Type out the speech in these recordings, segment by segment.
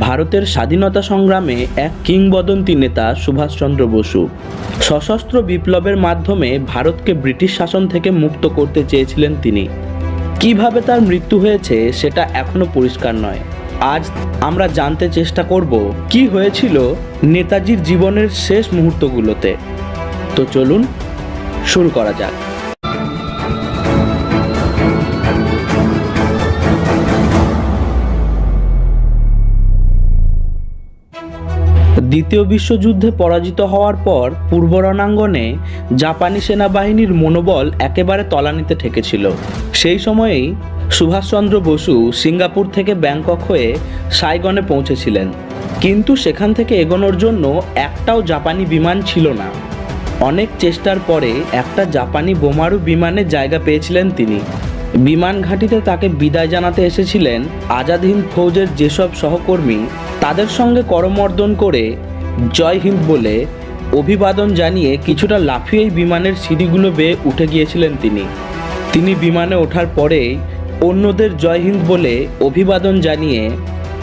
ভারতের স্বাধীনতা সংগ্রামে এক কিংবদন্তি নেতা সুভাষচন্দ্র বসু। সশস্ত্র বিপ্লবের মাধ্যমে ভারতকে ব্রিটিশ শাসন থেকে মুক্ত করতে চেয়েছিলেন তিনি। কীভাবে তার মৃত্যু হয়েছে সেটা এখনও পরিষ্কার নয়। আজ আমরা জানতে চেষ্টা করব, কি হয়েছিল নেতাজির জীবনের শেষ মুহূর্তগুলোতে। তো চলুন, শুরু করা যাক। দ্বিতীয় বিশ্বযুদ্ধে পরাজিত হওয়ার পর পূর্ব রণাঙ্গনে জাপানি সেনাবাহিনীর মনোবল একেবারে তলানিতে ঠেকেছিল। সেই সময়েই সুভাষচন্দ্র বসু সিঙ্গাপুর থেকে ব্যাংকক হয়ে সাইগনে পৌঁছেছিলেন। কিন্তু সেখান থেকে এগোনোর জন্য একটাও জাপানি বিমান ছিল না। অনেক চেষ্টার পরে একটা জাপানি বোমারু বিমানে জায়গা পেয়েছিলেন তিনি। বিমান ঘাঁটিতে তাকে বিদায় জানাতে এসেছিলেন আজাদ হিন্দ ফৌজের যেসব সহকর্মী, তাদের সঙ্গে করমর্দন করে জয় হিন্দ বলে অভিবাদন জানিয়ে কিছুটা লাফিয়েই বিমানের সিঁড়িগুলো বেয়ে উঠে গিয়েছিলেন তিনি। তিনি বিমানে ওঠার পরেই অন্যদের জয় হিন্দ বলে অভিবাদন জানিয়ে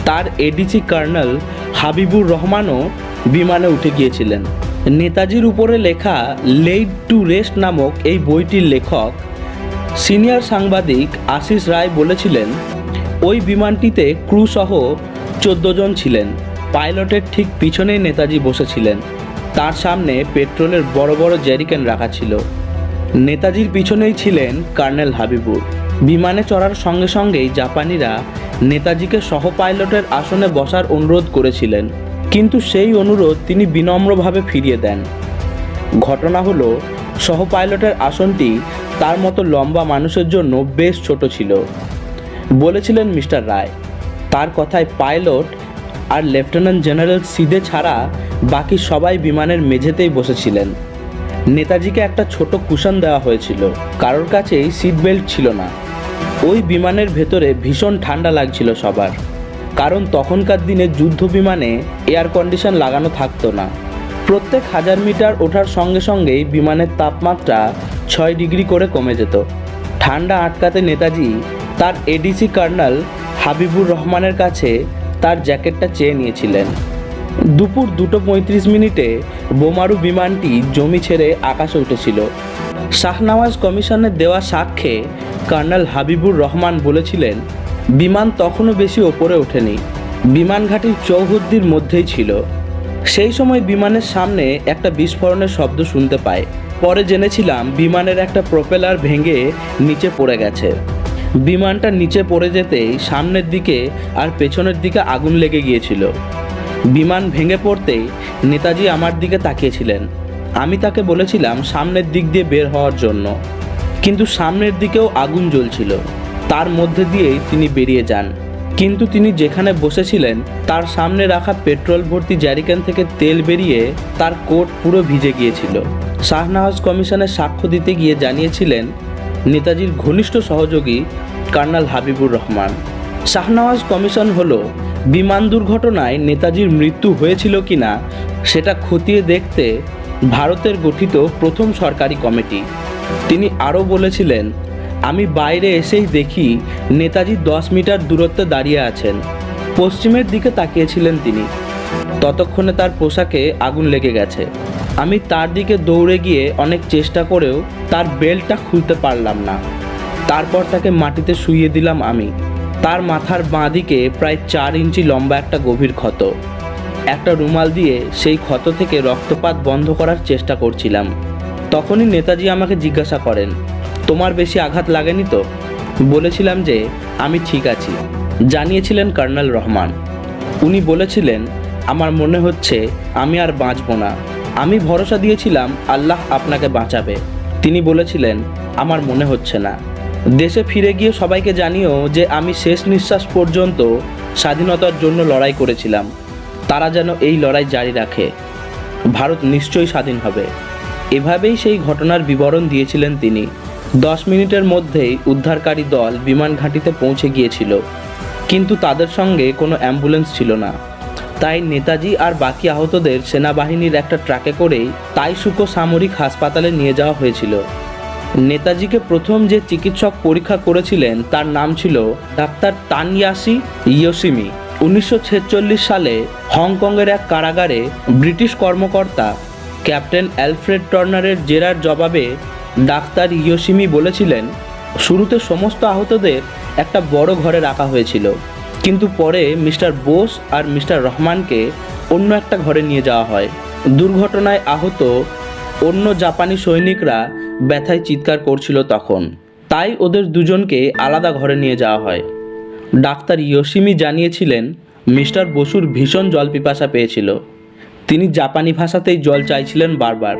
তার এডিসি কর্নেল হাবিবুর রহমানও বিমানে উঠে গিয়েছিলেন। নেতাজির উপরে লেখা লেইড টু রেস্ট নামক এই বইটির লেখক সিনিয়র সাংবাদিক আশিস রায় বলেছিলেন, ওই বিমানটিতে ক্রু সহ চোদ্দ জন ছিলেন। পাইলটের ঠিক পিছনেই নেতাজি বসেছিলেন। তার সামনে পেট্রোলের বড় বড় জ্যারিকেন রাখা ছিল। নেতাজির পিছনেই ছিলেন কর্নেল হাবিবুর। বিমানে চড়ার সঙ্গে সঙ্গেই জাপানিরা নেতাজিকে সহ পাইলটের আসনে বসার অনুরোধ করেছিলেন। কিন্তু সেই অনুরোধ তিনি বিনম্রভাবে ফিরিয়ে দেন। ঘটনা হলো সহ পাইলটের আসনটি তার মতো লম্বা মানুষের জন্য বেশ ছোট ছিল। বলেছিলেন মিস্টার রায়, তার কথায় পাইলট আর লেফটেন্যান্ট জেনারেল সিদে ছাড়া বাকি সবাই বিমানের মেঝেতেই বসেছিলেন। নেতাজিকে একটা ছোট কুশন দেওয়া হয়েছিল, কারোর কাছেই সিট বেল্ট ছিল না। ওই বিমানের ভেতরে ভীষণ ঠান্ডা লাগছিল সবার, কারণ তখনকার দিনে যুদ্ধ বিমানে এয়ার কন্ডিশন লাগানো থাকতো না। প্রত্যেক হাজার মিটার ওঠার সঙ্গে সঙ্গেই বিমানের তাপমাত্রা ছয় ডিগ্রি করে কমে যেত। ঠান্ডা আটকাতে নেতাজি তার এডিসি কর্নেল হাবিবুর রহমানের কাছে তার জ্যাকেটটা চেয়ে নিয়েছিলেন। দুপুর দুটো পঁয়ত্রিশ মিনিটে বোমারু বিমানটি জমি ছেড়ে আকাশে উঠেছিল। শাহনওয়াজ কমিশনের দেওয়া সাক্ষ্যে কর্নেল হাবিবুর রহমান বলেছিলেন, বিমান তখনও বেশি ওপরে ওঠেনি বিমান ঘাঁটির চৌহদ্দির মধ্যেই ছিল। সেই সময় বিমানের সামনে একটা বিস্ফোরণের শব্দ শুনতে পায়। পরে জেনেছিলাম বিমানের একটা প্রোপেলার ভেঙে নিচে পড়ে গেছে। বিমানটা নিচে পড়ে যেতেই সামনের দিকে আর পেছনের দিকে আগুন লেগে গিয়েছিল। বিমান ভেঙে পড়তেই নেতাজি আমার দিকে তাকিয়েছিলেন। আমি তাকে বলেছিলাম সামনের দিক দিয়ে বের হওয়ার জন্য। কিন্তু সামনের দিকেও আগুন জ্বলছিল। তার মধ্যে দিয়েই তিনি বেরিয়ে যান। কিন্তু তিনি যেখানে বসেছিলেন, তার সামনে রাখা পেট্রোল ভর্তি জ্যারিকেন থেকে তেল বেরিয়ে তার কোট পুরো ভিজে গিয়েছিল। শাহনওয়াজ কমিশনের সাক্ষ্য দিতে গিয়ে জানিয়েছিলেন, নেতাজির ঘনিষ্ঠ সহযোগী কর্নেল হাবিবুর রহমান। শাহনওয়াজ কমিশন হল, বিমান দুর্ঘটনায় নেতাজির মৃত্যু হয়েছিল কিনা, সেটা খতিয়ে দেখতে ভারতের গঠিত প্রথম সরকারি কমিটি। তিনি আরও বলেছিলেন, আমি বাইরে এসেই দেখি নেতাজি দশ মিটার দূরত্বে দাঁড়িয়ে আছেন। পশ্চিমের দিকে তাকিয়েছিলেন তিনি। ততক্ষণে তার পোশাকে আগুন লেগে গেছে। আমি তার দিকে দৌড়ে গিয়ে অনেক চেষ্টা করেও তার বেল্টটা খুলতে পারলাম না। তারপর তাকে মাটিতে শুইয়ে দিলাম আমি। তার মাথার বাঁ দিকে প্রায় চার ইঞ্চি লম্বা একটা গভীর ক্ষত। একটা রুমাল দিয়ে সেই ক্ষত থেকে রক্তপাত বন্ধ করার চেষ্টা করছিলাম। তখনই নেতাজি আমাকে জিজ্ঞাসা করেন, তোমার বেশি আঘাত লাগেনি তো? বলেছিলাম যে, আমি ঠিক আছি। জানিয়েছিলেন কর্নেল রহমান। উনি বলেছিলেন আমার মনে হচ্ছে আমি আর বাঁচব না। আমি ভরসা দিয়েছিলাম আল্লাহ আপনাকে বাঁচাবে। তিনি বলেছিলেন, আমার মনে হচ্ছে না। দেশে ফিরে গিয়ে সবাইকে জানিও যে আমি শেষ নিঃশ্বাস পর্যন্ত স্বাধীনতার জন্য লড়াই করেছিলাম। তারা যেন এই লড়াই জারি রাখে। ভারত নিশ্চয়ই স্বাধীন হবে। এভাবেই সেই ঘটনার বিবরণ দিয়েছিলেন তিনি। দশ মিনিটের মধ্যেই উদ্ধারকারী দল বিমান ঘাঁটিতে পৌঁছে গিয়েছিল। কিন্তু তাদের সঙ্গে কোনো অ্যাম্বুলেন্স ছিল না। তাই নেতাজি আর বাকি আহতদের সেনাবাহিনীর একটা ট্রাকে করেই তাইসুকো সামরিক হাসপাতালে নিয়ে যাওয়া হয়েছিল। নেতাজিকে প্রথম যে চিকিৎসক পরীক্ষা করেছিলেন তার নাম ছিল ডাক্তার তানয়াসি ইয়োসিমি উনিশশো ছেচল্লিশ সালে হংকংয়ের এক কারাগারে ব্রিটিশ কর্মকর্তা ক্যাপ্টেন অ্যালফ্রেড টর্নারের জেরার জবাবে ডাক্তার ইয়োসিমি বলেছিলেন, শুরুতে সমস্ত আহতদের একটা বড় ঘরে রাখা হয়েছিল। কিন্তু পরে মিস্টার বোস আর মিস্টার রহমানকে অন্য একটা ঘরে নিয়ে যাওয়া হয়। দুর্ঘটনায় আহত অন্য জাপানি সৈনিকরা ব্যথায় চিৎকার করছিল তখন। তাই ওদের দুজনকে আলাদা ঘরে নিয়ে যাওয়া হয়। ডাক্তার ইয়োশিমি জানিয়েছিলেন, মিস্টার বসুর ভীষণ জল পিপাসা পেয়েছিল। তিনি জাপানি ভাষাতেই জল চাইছিলেন বারবার।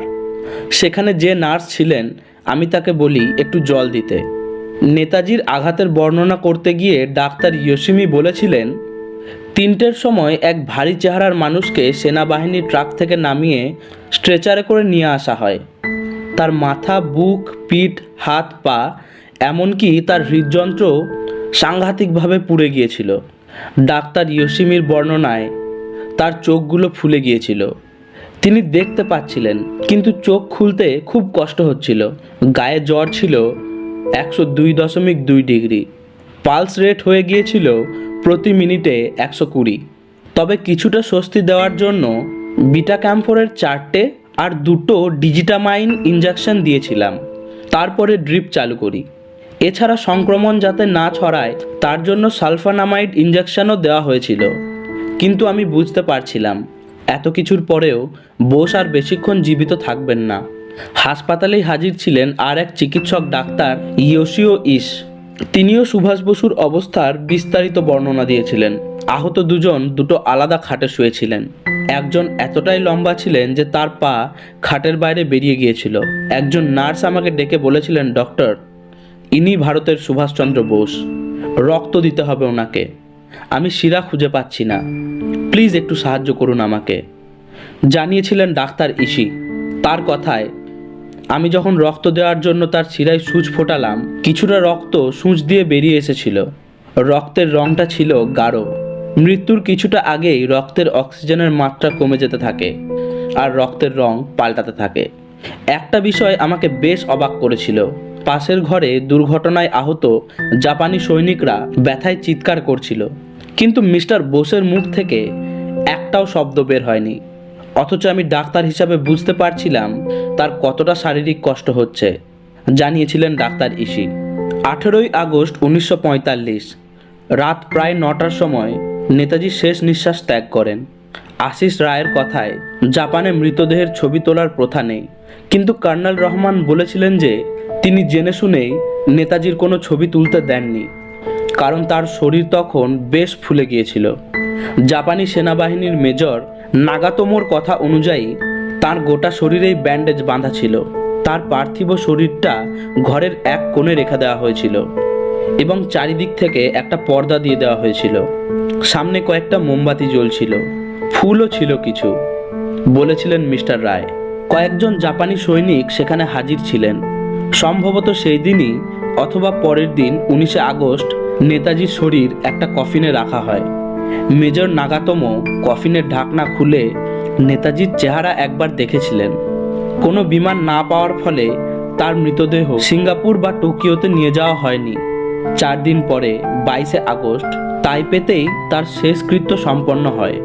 সেখানে যে নার্স ছিলেন, আমি তাকে বলি, একটু জল দিতে। নেতাজির আঘাতের বর্ণনা করতে গিয়ে ডাক্তার ইয়োশিমি বলেছিলেন, তিনটের সময় এক ভারী চেহারার মানুষকে সেনাবাহিনীর ট্রাক থেকে নামিয়ে স্ট্রেচারে করে নিয়ে আসা হয়। তার মাথা, বুক, পিঠ, হাত, পা, এমনকি তার হৃদযন্ত্র সাংঘাতিকভাবে পুড়ে গিয়েছিল। ডাক্তার ইয়োশিমির বর্ণনায় তার চোখগুলো ফুলে গিয়েছিল। তিনি দেখতে পাচ্ছিলেন, কিন্তু চোখ খুলতে খুব কষ্ট হচ্ছিল। গায়ে জ্বর ছিল একশো দুই দশমিক দুই ডিগ্রি। পালস রেট হয়ে গিয়েছিল প্রতি মিনিটে একশো কুড়ি। তবে কিছুটা স্বস্তি দেওয়ার জন্য বিটা ক্যাম্ফোরের চারটে আর দুটো ডিজিটামাইন ইঞ্জেকশন দিয়েছিলাম। তারপরে ড্রিপ চালু করি। এছাড়া সংক্রমণ যাতে না ছড়ায়, তার জন্য সালফানামাইড ইঞ্জেকশনও দেওয়া হয়েছিল। কিন্তু আমি বুঝতে পারছিলাম, এত কিছুর পরেও বোস আর বেশিক্ষণ জীবিত থাকবেন না। হাসপাতালেই হাজির ছিলেন আর এক চিকিৎসক ডাক্তার ইয়োশিও ইস। তিনিও সুভাষ বসুর অবস্থার বিস্তারিত বর্ণনা দিয়েছিলেন। আহত দুজন দুটো আলাদা খাটে শুয়েছিলেন। একজন এতটাই লম্বা ছিলেন যে তার পা খাটের বাইরে বেরিয়ে গিয়েছিল। একজন নার্স আমাকে ডেকে বলেছিলেন, ডক্টর, ইনি ভারতের সুভাষচন্দ্র বোস। রক্ত দিতে হবে ওনাকে। আমি শিরা খুঁজে পাচ্ছি না। প্লিজ একটু সাহায্য করুন আমাকে। জানিয়েছিলেন ডাক্তার ইসি। তার কথায় আমি যখন রক্ত দেওয়ার জন্য তার শিরায় সূচ ফোটালাম, কিছুটা রক্ত সূচ দিয়ে বেরিয়ে এসেছিল। রক্তের রংটা ছিল গাঢ়। মৃত্যুর কিছুটা আগেই রক্তের অক্সিজেনের মাত্রা কমে যেতে থাকে আর রক্তের রং পাল্টাতে থাকে। একটা বিষয় আমাকে বেশ অবাক করেছিল। পাশের ঘরে দুর্ঘটনায় আহত জাপানি সৈনিকরা ব্যথায় চিৎকার করছিল। কিন্তু মিস্টার বোসের মুখ থেকে একটাও শব্দ বের হয়নি। অথচ আমি ডাক্তার হিসাবে বুঝতে পারছিলাম তার কতটা শারীরিক কষ্ট হচ্ছে, জানিয়েছিলেন ডাক্তার ইসি আঠেরোই আগস্ট উনিশশো পঁয়তাল্লিশ, রাত প্রায় নটার সময় নেতাজি শেষ নিঃশ্বাস ত্যাগ করেন। আশিস রায়ের কথায়, জাপানে মৃতদেহের ছবি তোলার প্রথা নেই। কিন্তু কর্নেল রহমান বলেছিলেন যে, তিনি জেনে শুনেই নেতাজির কোনো ছবি তুলতে দেননি, কারণ তার শরীর তখন বেশ ফুলে গিয়েছিল। জাপানি সেনাবাহিনীর মেজর নাগাতোমোর কথা অনুযায়ী তার গোটা শরীরেই ব্যান্ডেজ বাঁধা ছিল। তার পার্থিব শরীরটা ঘরের এক কোণে রেখে দেওয়া হয়েছিল এবং চারিদিক থেকে একটা পর্দা দিয়ে দেওয়া হয়েছিল। সামনে কয়েকটা মোমবাতি জ্বলছিল। ফুলও ছিল কিছু, বলেছিলেন মিস্টার রায়। কয়েকজন জাপানি সৈনিক সেখানে হাজির ছিলেন। সম্ভবত সেই দিনই অথবা পরের দিন উনিশে আগস্ট নেতাজির শরীর একটা কফিনে রাখা হয়। মেজর নাগাতমো কফিনের ঢাকনা খুলে নেতাজির চেহারা একবার দেখেছিলেন। কোনো বিমান না পাওয়ার ফলে তার মৃতদেহ সিঙ্গাপুর বা টোকিওতে নিয়ে যাওয়া হয়নি। চার দিন পরে, বাইশে আগস্ট, তাইপেতেই তার শেষকৃত্য সম্পন্ন হয়।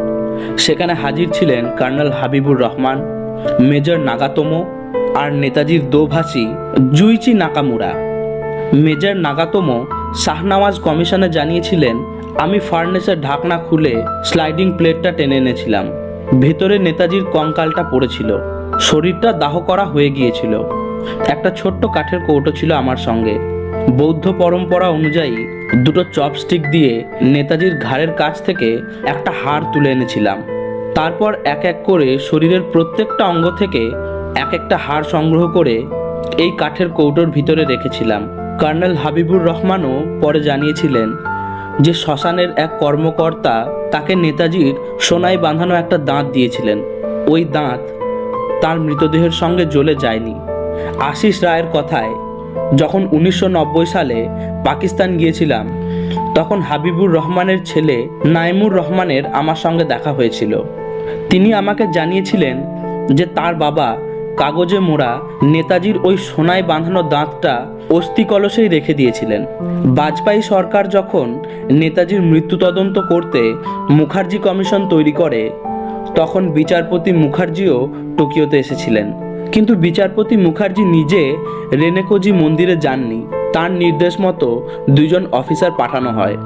সেখানে হাজির ছিলেন colonel Habibur Rahman, major Nagatomo আর নেতাজির দোভাষী জুইচি নাকামুরা। মেজর নাগাতোমো শাহনওয়াজ কমিশনে জানিয়েছিলেন, আমি ফার্নেসের ঢাকনা খুলে স্লাইডিং প্লেটটা টেনে এনেছিলাম। ভেতরে নেতাজির কঙ্কালটা পড়েছিল। শরীরটা দাহ করা হয়ে গিয়েছিল। একটা ছোট্ট কাঠের কৌটো ছিল আমার সঙ্গে। বৌদ্ধ পরম্পরা অনুযায়ী দুটো চপস্টিক দিয়ে নেতাজির ঘাড়ের কাছ থেকে একটা হার তুলে এনেছিলাম। তারপর এক এক করে শরীরের প্রত্যেকটা অঙ্গ থেকে এক একটা হাড় সংগ্রহ করে এই কাঠের কৌটোর ভিতরে রেখেছিলাম। কর্নেল হাবিবুর রহমানও পরে জানিয়েছিলেন যে শ্মশানের এক কর্মকর্তা তাকে নেতাজির সোনায় বাঁধানো একটা দাঁত দিয়েছিলেন। ওই দাঁত তার মৃতদেহের সঙ্গে জ্বলে যায়নি। আশিস রায়ের কথায়, যখন উনিশশো নব্বই সালে পাকিস্তান গিয়েছিলাম, তখন হাবিবুর রহমানের ছেলে নাইমুর রহমানের আমার সঙ্গে দেখা হয়েছিল। তিনি আমাকে জানিয়েছিলেন যে তার বাবা কাগজে মোড়া নেতাজির ওই সোনায় বাঁধানো দাঁতটা অস্থি কলসেই রেখে দিয়েছিলেন। বাজপেয়ী সরকার যখন নেতাজির মৃত্যু তদন্ত করতে মুখার্জি কমিশন তৈরি করে, তখন বিচারপতি মুখার্জিও টোকিওতে এসেছিলেন। কিন্তু বিচারপতি মুখার্জি নিজে রেনেকোজি মন্দিরে যাননি। তার নির্দেশ মতো দুজন অফিসার পাঠানো হয়।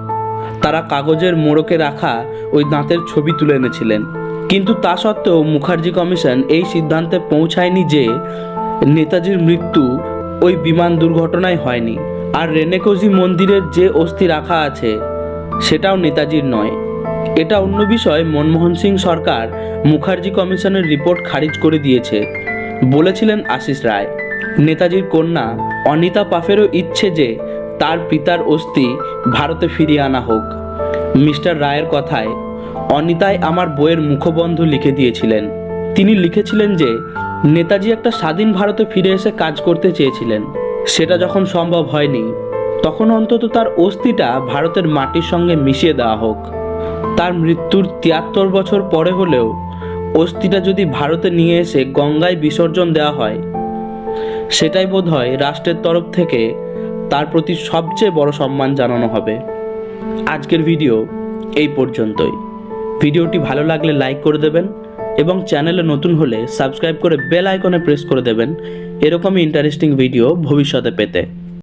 তারা কাগজের মোড়কে রাখা ওই দাঁতের ছবি তুলে এনেছিলেন। কিন্তু তা সত্ত্বেও মুখার্জি কমিশন এই সিদ্ধান্তে পৌঁছায়নি যে নেতাজির মৃত্যু ওই বিমান দুর্ঘটনায় হয়নি। আর রেনেকোজি মন্দিরের যে অস্থি রাখা আছে, সেটাও নেতাজির নয়। এটা অন্য বিষয়, মনমোহন সিং সরকার মুখার্জি কমিশনের রিপোর্ট খারিজ করে দিয়েছে, বলেছিলেন আশিস রায়। নেতাজির কন্যা অনিতা পাফেরও ইচ্ছে যে তার পিতার অস্থি ভারতে ফিরিয়ে আনা হোক। মিস্টার রায়ের কথায় অনিতাই আমার বইয়ের মুখবন্ধ লিখে দিয়েছিলেন। তিনি লিখেছিলেন যে, নেতাজি একটা স্বাধীন ভারতে ফিরে এসে কাজ করতে চেয়েছিলেন। সেটা যখন সম্ভব হয়নি, তখন অন্তত তার অস্থিটা ভারতের মাটির সঙ্গে মিশিয়ে দেওয়া হোক। তার মৃত্যুর তিয়াত্তর বছর পরে হলেও অস্থিটা যদি ভারতে নিয়ে এসে গঙ্গায় বিসর্জন দেওয়া হয়, সেটাই বোধ হয় রাষ্ট্রের তরফ থেকে তার প্রতি সবচেয়ে বড় সম্মান জানানো হবে। আজকের ভিডিও এই পর্যন্তই। ভিডিওটি ভালো লাগলে লাইক করে দেবেন এবং চ্যানেলে নতুন হলে সাবস্ক্রাইব করে বেল আইকনে প্রেস করে দেবেন। এরকমই ইন্টারেস্টিং ভিডিও ভবিষ্যতে পেতে।